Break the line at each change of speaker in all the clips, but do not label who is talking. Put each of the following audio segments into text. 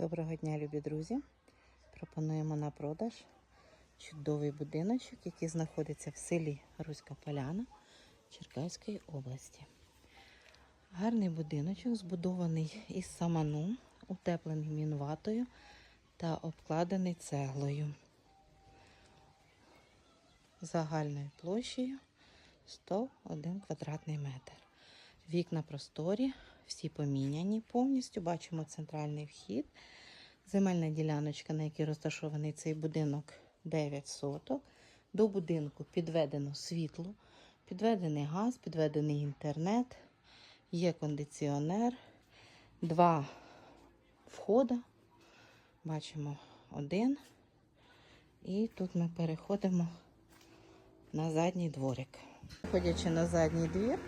Доброго дня, любі друзі! Пропонуємо на продаж чудовий будиночок, який знаходиться в селі Руська Поляна Черкаської області. Гарний будиночок, збудований із саману, утеплений мінватою та обкладений цеглою. Загальною площею 101 квадратний метр. Вікна просторі, всі поміняні повністю. Бачимо центральний вхід. Земельна діляночка, на якій розташований цей будинок 9 соток. До будинку підведено світло, підведений газ, підведений інтернет, є кондиціонер, два входи. Бачимо один. І тут ми переходимо на задній дворик. Ходячи на задній двір,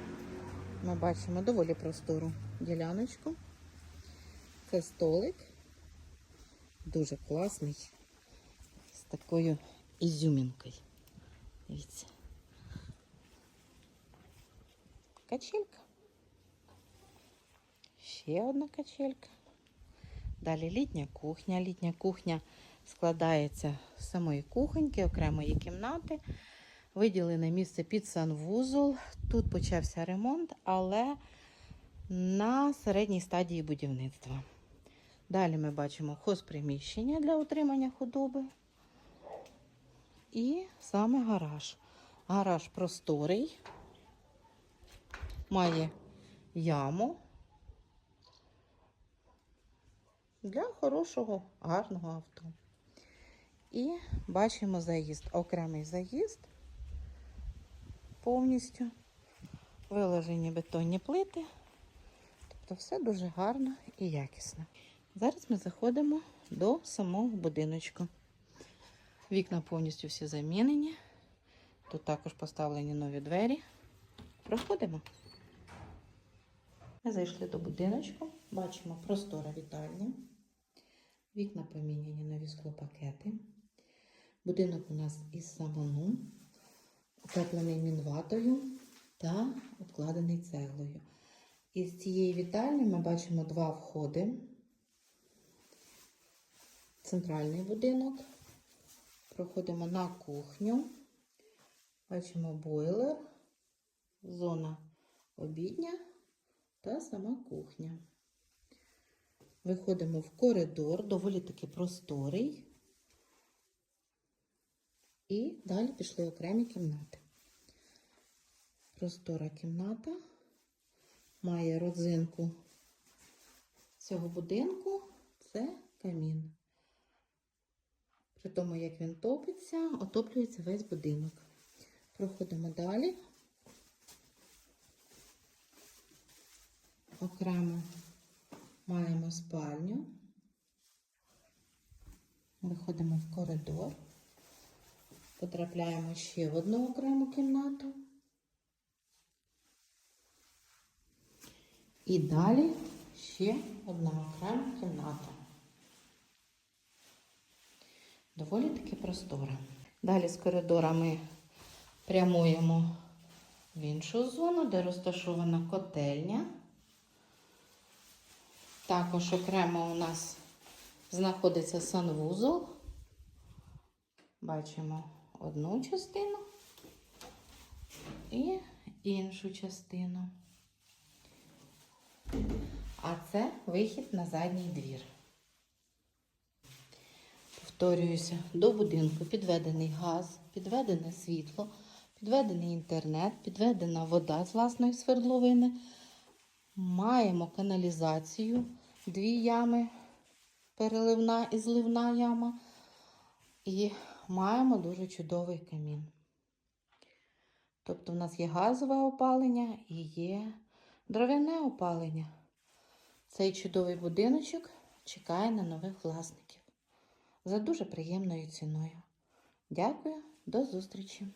ми бачимо доволі простору діляночку. Це столик. Дуже класний. З такою ізюмінкою. Дивіться. Качелька. Ще одна качелька. Далі літня кухня. Літня кухня складається з самої кухоньки, окремої кімнати. Виділене місце під санвузол. Тут почався ремонт, але на середній стадії будівництва. Далі ми бачимо хозприміщення для утримання худоби. І саме гараж. Гараж просторий, має яму для хорошого, гарного авто. І бачимо заїзд, окремий заїзд повністю. Виложені бетонні плити. Тобто все дуже гарно і якісно. Зараз ми заходимо до самого будиночку. Вікна повністю всі замінені. Тут також поставлені нові двері. Проходимо. Ми зайшли до будиночку. Бачимо простора вітальня. Вікна поміняні нові склопакети. Будинок у нас із самону, утеплений мінватою та обкладений цеглою. Із цієї вітальні ми бачимо два входи. Центральний будинок. Проходимо на кухню. Бачимо бойлер, зона обідня та сама кухня. Виходимо в коридор, доволі таки просторий. І далі пішли окремі кімнати. Простора кімната має родзинку цього будинку це камін. При тому, як він топиться, отоплюється весь будинок. Проходимо далі. Окремо маємо спальню. Виходимо в коридор. Потрапляємо ще в одну окрему кімнату. І далі ще одна окрема кімната. Доволі таки простора. Далі з коридора ми прямуємо в іншу зону, де розташована котельня. Також окремо у нас знаходиться санвузол. Бачимо одну частину і іншу частину. А це вихід на задній двір. Повторююся, до будинку підведений газ, підведене світло, підведений інтернет, підведена вода з власної свердловини. Маємо каналізацію, дві ями, переливна і зливна яма. І маємо дуже чудовий камін. Тобто, в нас є газове опалення і є дров'яне опалення. Цей чудовий будиночок чекає на нових власників за дуже приємною ціною. Дякую, до зустрічі!